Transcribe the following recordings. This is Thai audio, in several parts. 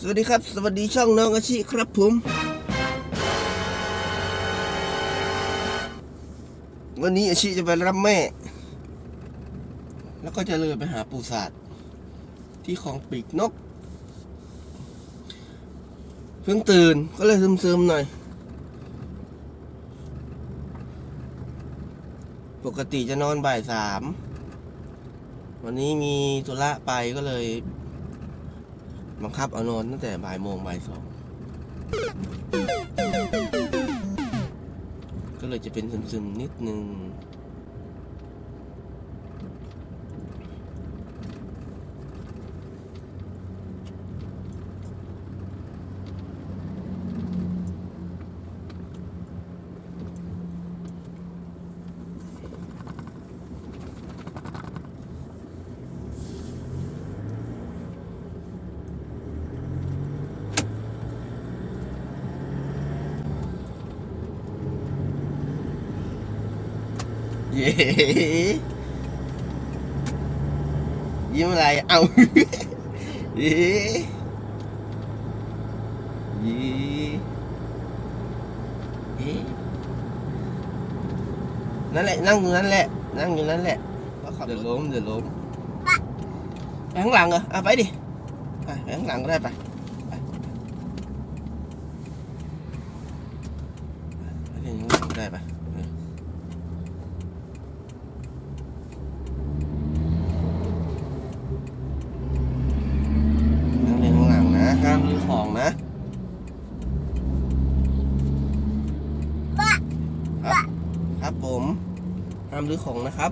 สวัสดีครับ สวัสดีช่องน้องอาชีครับผม วันนี้อาชีจะไปรับแม่ แล้วก็จะเลยไปหาปูศาสตร์ที่ของปีกนก เพิ่งตื่นก็เลยซึมๆหน่อย ปกติจะนอนบ่ายสาม วันนี้มีธุระไปก็เลย บังคับเอานอนตั้งแต่บ่ายโมงบ่ายสองก็เลยจะเป็นซึมๆนิดนึง ย้ยิ้มอะไร เอาเย้เย้เอ๊ะนั่นแหละ นั่งอยู่นั่นแหละ นั่งอยู่นั่นแหละเดี๋ยวล้มเดี๋ยวล้มไปข้างหลังเหรออะไปดิ ไปไปข้างหลังก็ได้ไปไปไปไปข้างหลังก็ได้ไปเออ นั่งเล่นข้างหลังนะ ห้ามรื้อของนะ ครับ ครับ ผมห้ามรื้อของนะครับ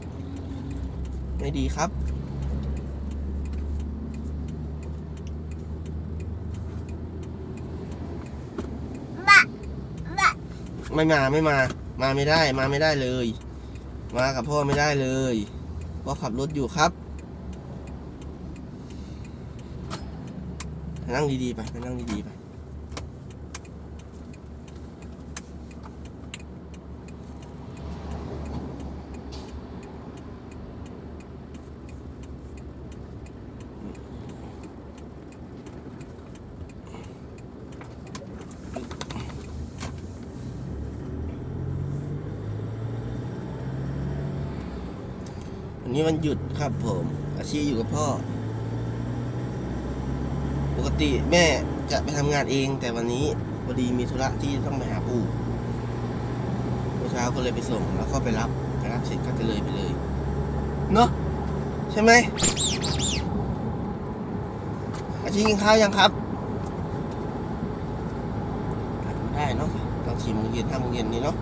ไม่ดีครับ ไม่มาไม่มา มาไม่ได้มาไม่ได้เลย มากับพ่อไม่ได้เลยพ่อขับรถอยู่ครับ นั่งดีๆไปไปนั่งดีๆไป วั นนี้วันหยุดครับผม อาชีพอยู่กับพ่อ ปกติแม่จะไปทำงานเอง แต่วันนี้พอดีมีธุระที่ต้องไปหาปู่เมื่อเช้าก็เลยไปส่งแล้วก็ไปรับไปรับเสร็จก็จะเลยไปเลย เนอะใช่ไหมอาชีพกินข้าวยังครับได้เนาะตอนสี่โมงเย็นห้าโมงเย็นนี้เนาะ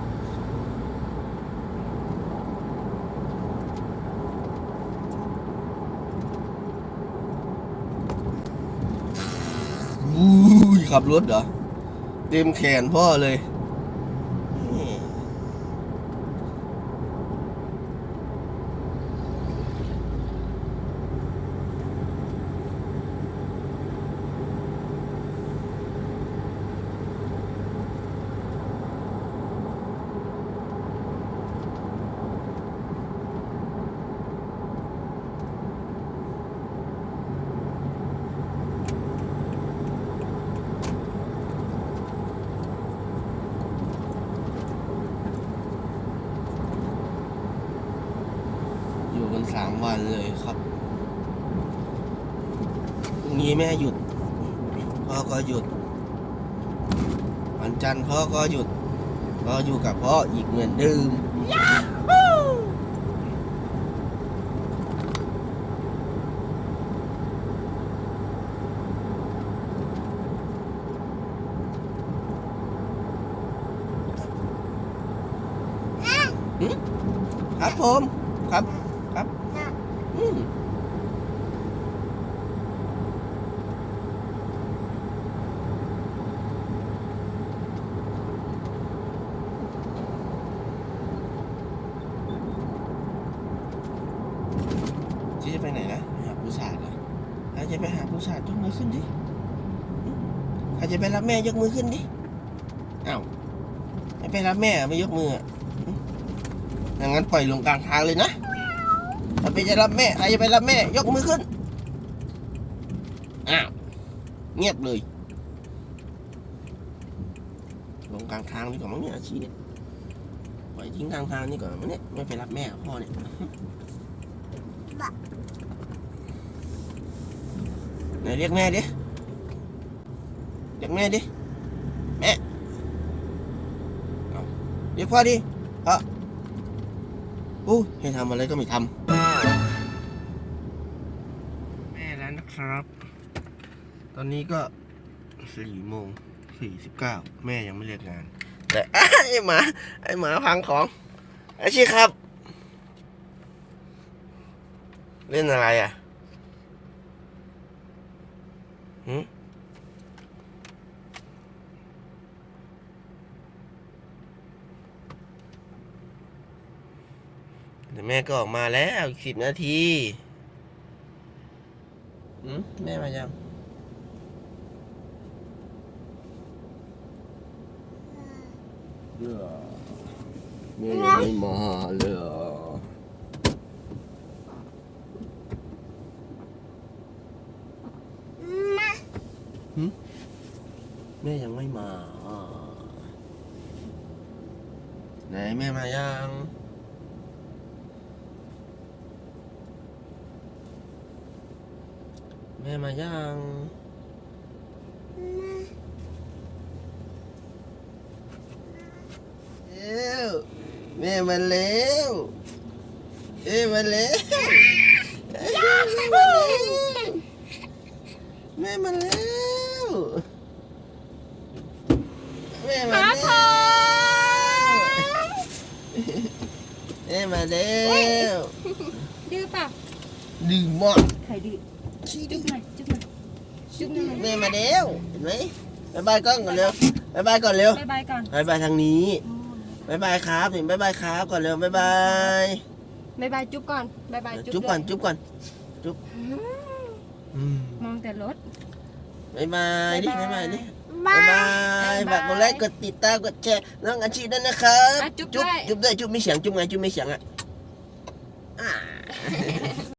อุ้ยขับรถเหรอ เต็มแขนพ่อเลย สามวันเลยครับพรุ่งนี้แม่หยุด พ่อก็หยุด วันจันทร์พ่อก็หยุด ก็อยู่กับพ่ออีกเหมือนเดิมครับผม ครับ ครับอืมที่จะ ไปไหนนะหาผู้ชายเหรอใครจะไปหาผู้ชายยกมือขึ้นดิใครจะไปรับแม่ยกมือขึ้นดิอ้าวไม่ไปรับแม่ไม่ยกมืออย่างนั้นปล่อยลงกลางทางเลยนะถ้าไปจะรับแม่ใครจะไปรับแม่ ยกมือขึ้นอ้าวเงียบเลย ลงกลางทางดีกว่ามั้งเนี่ยอาชีเนี่ยปล่อยทิ้งกลางทางนี่ก่อนมั้งเนี่ยไม่ไปรับแม่พ่อเนี่ย ไหนเรียกแม่ดิ เรียกแม่ดิ แม่เอาเรียกพ่อดิพ่ออู้ให้ทำอะไรก็ไม่ทำแม่แล้วนะครับ ตอนนี้ก็สี่โมงสี่สิบเก้าแม่ยังไม่เรียกงาน แต่ไอ้หมา ไอ้หมาพังของไอ้ชีครับ เล่นอะไรอะหืม เดี๋ยวแม่ก็ออกมาแล้วสิบนาทีแม่มายังเหรอแม่ยังไม่มาเลยเหรอ แม่ยังไม่มาอะไหนแม่มายังแม่มายังเร็วแม่มาแล้วเอ้ยมาแล้วแม่มาแล้วแมาแล้วแม่มาแล้วดื้อป่ะดื้อมากใครดื้อขี้ดื้อหน่อยจุ๊บหน่อยจุ๊บหน่อยแม่มาแล้วเห็นไหมบายบายกล้องก่อนเร็วบายบายก่อนเร็วบายบายก่อนบายบายทางนี้บายบายครับเห็นบายบายครับก่อนเร็วบายบายบายบายจุ๊บก่อนบายบายจุ๊บก่อนจุ๊บก่อนจุ๊บมองแต่รถบายบายดิบายบายย บาบายยดิบายบายฝากกดไลค์กดติดตามกดแชร์น้องอาชีพด้วยนะครับอะจุ๊บจุ๊บด้วย จุ๊บด้วยจุ๊บไม่เสียงจุ๊บไงจุ๊บไม่เสียงอะอ่า